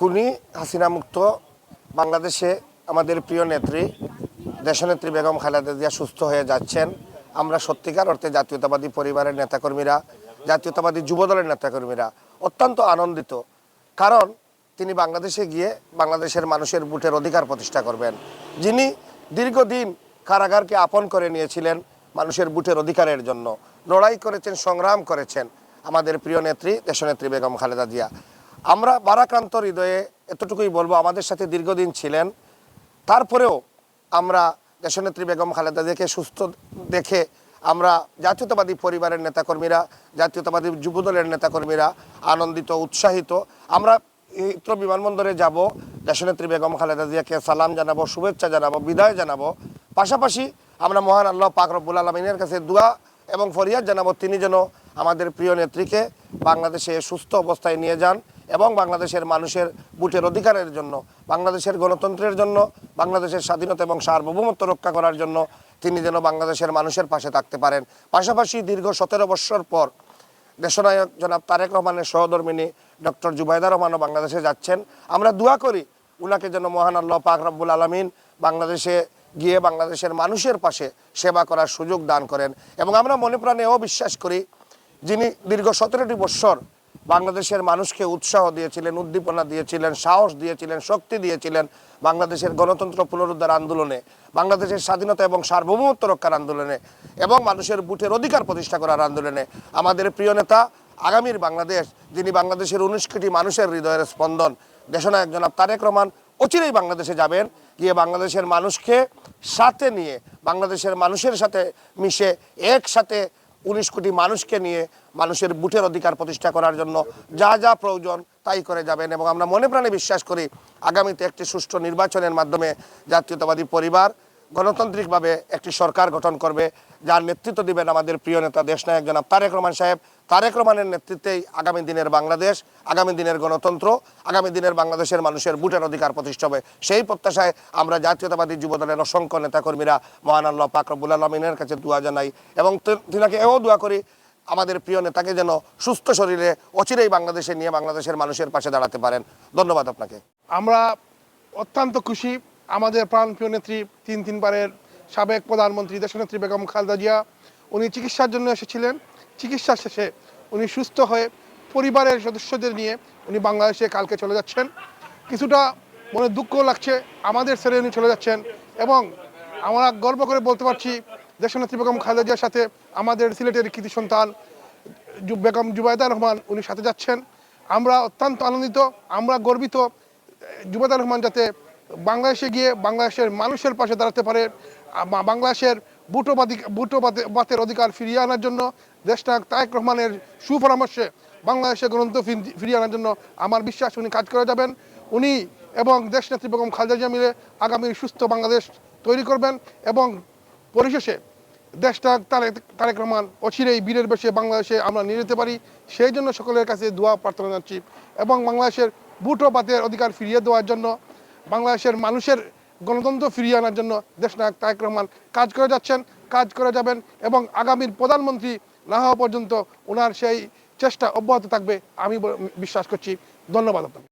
খুনি হাসিনা মুক্ত, বাংলাদেশে আমাদের প্রিয় নেত্রী, দেশনেত্রী বেগম খালেদা জিয়া সুস্থ হয়ে যাচ্ছেন। আমরা সত্যিকার অর্থে জাতীয়তাবাদী পরিবারের নেতাকর্মীরা, জাতীয়তাবাদী যুবদলের নেতাকর্মীরা অত্যন্ত আনন্দিত। কারণ তিনি বাংলাদেশে গিয়ে বাংলাদেশের মানুষের বুটের অধিকার প্রতিষ্ঠা করবেন। যিনি দীর্ঘদিন কারাগারকে আপন করে নিয়েছিলেন মানুষের বুটের অধিকারের জন্য। লড়াই করেছেন, সংগ্রাম করেছেন আমাদের প্রিয় নেত্রী, দেশনেত্রী বেগম খালেদা জিয়া। আমরা বারাক্রান্ত হৃদয়ে এতটুকুই বলব, আমাদের সাথে দীর্ঘদিন ছিলেন। তারপরেও আমরা দেশনেত্রী বেগম খালেদা জিয়াকে সুস্থ দেখে আমরা জাতীয়তাবাদী পরিবারের নেতাকর্মীরা, জাতীয়তাবাদী যুবদলের নেতাকর্মীরা আনন্দিত, উৎসাহিত। আমরা হিত্র বিমানবন্দরে যাব, দেশনেত্রী বেগম খালেদা জিয়াকে সালাম জানাব, শুভেচ্ছা জানাব, বিদায় জানাব। পাশাপাশি আমরা মহান আল্লাহ পাক রব্বুল আলমিনের কাছে দোয়া এবং ফরিয়াদ জানাব, তিনি যেন আমাদের প্রিয় নেত্রীকে বাংলাদেশে সুস্থ অবস্থায় নিয়ে যান। এবং বাংলাদেশের মানুষের বুটের অধিকারের জন্য, বাংলাদেশের গণতন্ত্রের জন্য, বাংলাদেশের স্বাধীনতা এবং সার্বভৌমত্ব রক্ষা করার জন্য তিনি যেন বাংলাদেশের মানুষের পাশে থাকতে পারেন। পাশাপাশি দীর্ঘ সতেরো বৎসর পর দেশনায়ক জনাব তারেক রহমানের সহধর্মিনী ডক্টর জুবাইদা রহমানও বাংলাদেশে যাচ্ছেন। আমরা দোয়া করি উনাকে যেন মহান আল্লাহ, পাক রব্বুল আলমিন বাংলাদেশে গিয়ে বাংলাদেশের মানুষের পাশে সেবা করার সুযোগ দান করেন। এবং আমরা মনে প্রাণে এও বিশ্বাস করি, যিনি দীর্ঘ সতেরোটি বৎসর বাংলাদেশের মানুষকে উৎসাহ দিয়েছিলেন, উদ্দীপনা দিয়েছিলেন, সাহস দিয়েছিলেন, শক্তি দিয়েছিলেন বাংলাদেশের গণতন্ত্র পুনরুদ্ধার আন্দোলনে, বাংলাদেশের স্বাধীনতা এবং সার্বভৌমত্ব রক্ষার আন্দোলনে এবং মানুষের বুটের অধিকার প্রতিষ্ঠা করার আন্দোলনে। আমাদের প্রিয় নেতা আগামীর বাংলাদেশ, যিনি বাংলাদেশের উনিশ কোটি মানুষের হৃদয়ের স্পন্দন। দেশনায়ক জনাব তারেক রহমান অচিরেই বাংলাদেশে যাবেন। গিয়ে বাংলাদেশের মানুষকে সাথে নিয়ে, বাংলাদেশের মানুষের সাথে মিশে, একসাথে উনিশ কোটি মানুষকে নিয়ে মানুষের বুটের অধিকার প্রতিষ্ঠা করার জন্য যা যা প্রয়োজন তাই করে যাবেন এবং আমরা মনে প্রাণে বিশ্বাস করি, আগামীতে একটি সুষ্ঠু নির্বাচনের মাধ্যমে জাতীয়তাবাদী পরিবার গণতান্ত্রিকভাবে একটি সরকার গঠন করবে, যার নেতৃত্ব দিবেন আমাদের প্রিয় নেতা দেশ দেশনায়ক জনাব তারেক রহমান সাহেব। তারেক রহমানের নেতৃত্বেই আগামী দিনের বাংলাদেশ, আগামী দিনের গণতন্ত্র, আগামী দিনের বাংলাদেশের মানুষের বুটের অধিকার প্রতিষ্ঠা হবে। সেই প্রত্যাশায় আমরা জাতীয়তাবাদী যুবদলের অসংখ্য নেতাকর্মীরা মহান আল্লাহ পাকরবুল আলমিনের কাছে দোয়া জানাই এবং তিনাকে এও দোয়া করি আমাদের প্রিয় নেতাকে যেন সুস্থ শরীরে অচিরেই বাংলাদেশে নিয়ে বাংলাদেশের মানুষের পাশে দাঁড়াতে পারেন। ধন্যবাদ আপনাকে। আমরা অত্যন্ত খুশি আমাদের প্রাণপ্রিয় নেত্রী, তিন তিনবারের সাবেক প্রধানমন্ত্রী, দেশনেত্রী বেগম খালেদা জিয়া, উনি চিকিৎসার জন্য এসেছিলেন। চিকিৎসা শেষে উনি সুস্থ হয়ে পরিবারের সদস্যদের নিয়ে উনি বাংলাদেশে কালকে চলে যাচ্ছেন। কিছুটা মনে দুঃখ লাগছে, আমাদের ছেড়ে উনি চলে যাচ্ছেন এবং আমরা গর্ব করে বলতে পারছি, দেশনেত্রী বেগম খালেদা জিয়ার সাথে আমাদের সিলেটের কৃতি সন্তান বেগম জুবাইদা রহমান উনি সাথে যাচ্ছেন। আমরা অত্যন্ত আনন্দিত, আমরা গর্বিত জুবাইদা রহমান যাতে বাংলাদেশে গিয়ে বাংলাদেশের মানুষের পাশে দাঁড়াতে পারে বাংলাদেশের বুটোবাদী বুটো বাতে- বাতের অধিকার ফিরিয়ে আনার জন্য দেশনায়ক তায়েক রহমানের সুপরামর্শে বাংলাদেশের গ্রন্থ ফির- ফিরিয়ে আনার জন্য আমার বিশ্বাস উনি কাজ করে যাবেন। উনি এবং দেশনেত্রী বেগম খালেদা জিয়া মিলে আগামী সুস্থ বাংলাদেশ তৈরি করবেন এবং পরিশেষে দেশটা তারেক তারেক রহমান অচিরেই বীরের বেশে বাংলাদেশে আমরা নিয়ে যেতে পারি। সেই জন্য সকলের কাছে দোয়া প্রার্থনা জানাচ্ছি এবং বাংলাদেশের বুটো পাতের অধিকার ফিরিয়ে দেওয়ার জন্য বাংলাদেশের মানুষের গণতন্ত্র ফিরিয়ে আনার জন্য দেশনায়ক তায়েক রহমান কাজ করে যাচ্ছেন, কাজ করে যাবেন এবং আগামীর প্রধানমন্ত্রী না হওয়া পর্যন্ত ওনার সেই চেষ্টা অব্যাহত থাকবে আমি বিশ্বাস করছি। ধন্যবাদ আপনাকে।